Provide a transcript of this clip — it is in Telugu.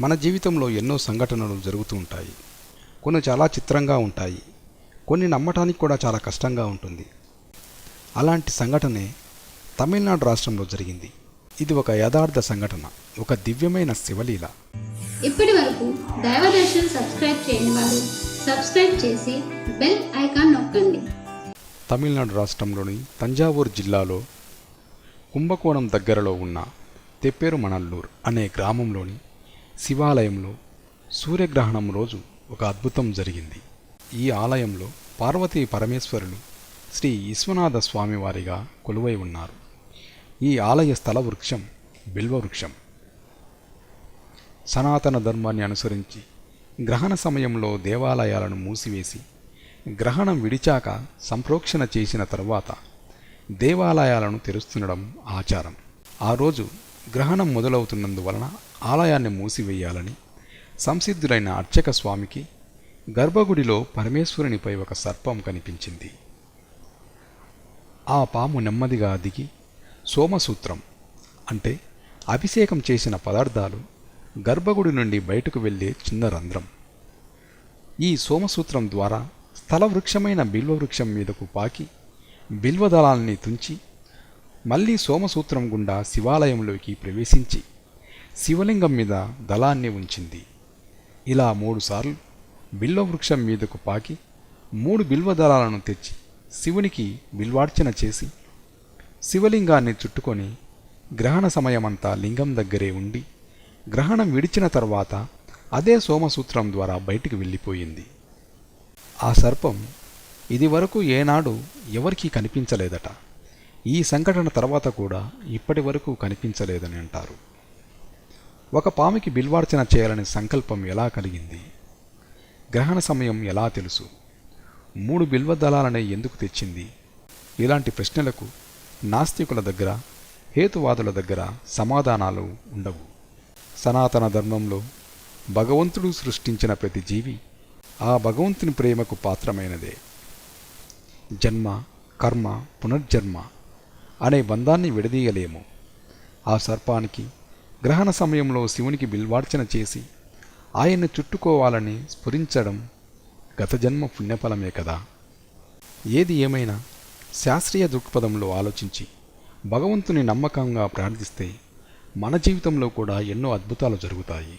మన జీవితంలో ఎన్నో సంఘటనలు జరుగుతూ ఉంటాయి. కొన్ని చాలా చిత్రంగా ఉంటాయి. కొన్ని నమ్మటానికి కూడా చాలా కష్టంగా ఉంటుంది. అలాంటి సంఘటనే తమిళనాడు రాష్ట్రంలో జరిగింది. ఇది ఒక యథార్థ సంఘటన ఒక దివ్యమైన శివలీల. ఇప్పటి వరకు దైవదర్శన్ సబ్స్క్రైబ్ చేయని వారు సబ్స్క్రైబ్ చేసి బెల్ ఐకాన్ నొక్కండి. తమిళనాడు రాష్ట్రంలోని తంజావూరు జిల్లాలో కుంభకోణం దగ్గరలో ఉన్న తెప్పేరుమణల్లూర్ అనే గ్రామంలోని శివాలయంలో సూర్యగ్రహణం రోజు ఒక అద్భుతం జరిగింది. ఈ ఆలయంలో పార్వతీ పరమేశ్వరులు శ్రీ విశ్వనాథ స్వామివారిగా కొలువై ఉన్నారు. ఈ ఆలయ స్థల వృక్షం బిల్వ వృక్షం. సనాతన ధర్మాన్ని అనుసరించి గ్రహణ సమయంలో దేవాలయాలను మూసివేసి గ్రహణం విడిచాక సంప్రోక్షణ చేసిన తర్వాత దేవాలయాలను తెరుస్తుండడం ఆచారం. ఆ రోజు గ్రహణం మొదలవుతున్నందువలన ఆలయాన్ని మూసివేయాలని సంసిద్ధులైన అర్చక స్వామికి గర్భగుడిలో పరమేశ్వరునిపై ఒక సర్పం కనిపించింది. ఆ పాము నెమ్మదిగా దిగి సోమసూత్రం అంటే అభిషేకం చేసిన పదార్థాలు గర్భగుడి నుండి బయటకు వెళ్ళే చిన్న రంధ్రం. ఈ సోమసూత్రం ద్వారా స్థలవృక్షమైన బిల్వవృక్షం మీదకు పాకి బిల్వదళాల్ని తుంచి మళ్ళీ సోమసూత్రం గుండా శివాలయంలోకి ప్రవేశించి శివలింగం మీద దళాన్ని ఉంచింది. ఇలా మూడుసార్లు బిల్వవృక్షం మీదకు పాకి మూడు బిల్వదళాలను తెచ్చి శివునికి బిల్వార్చన చేసి శివలింగాన్ని చుట్టుకొని గ్రహణ సమయమంతా లింగం దగ్గరే ఉండి గ్రహణం విడిచిన తర్వాత అదే సోమసూత్రం ద్వారా బయటికి వెళ్ళిపోయింది. ఆ సర్పం ఇది వరకు ఏనాడు ఎవరికీ కనిపించలేదట. ఈ సంఘటన తర్వాత కూడా ఇప్పటి వరకు కనిపించలేదని అంటారు. ఒక పాముకి బిల్వార్చన చేయాలనే సంకల్పం ఎలా కలిగింది? గ్రహణ సమయం ఎలా తెలుసు? మూడు బిల్వ దళాలనే ఎందుకు తెచ్చింది? ఇలాంటి ప్రశ్నలకు నాస్తికుల దగ్గర హేతువాదుల దగ్గర సమాధానాలు ఉండవు. సనాతన ధర్మంలో భగవంతుడు సృష్టించిన ప్రతి జీవి ఆ భగవంతుని ప్రేమకు పాత్రమైనదే. జన్మ కర్మ పునర్జన్మ అనే బంధాన్ని విడదీయలేము. ఆ సర్పానికి గ్రహణ సమయంలో శివునికి బిల్వార్చన చేసి ఆయన్ని చుట్టుకోవాలని స్ఫురించడం గత జన్మ పుణ్యఫలమే కదా. ఏది ఏమైనా శాస్త్రీయ దృక్పథంలో ఆలోచించి భగవంతుని నమ్మకంగా ప్రార్థిస్తే మన జీవితంలో కూడా ఎన్నో అద్భుతాలు జరుగుతాయి.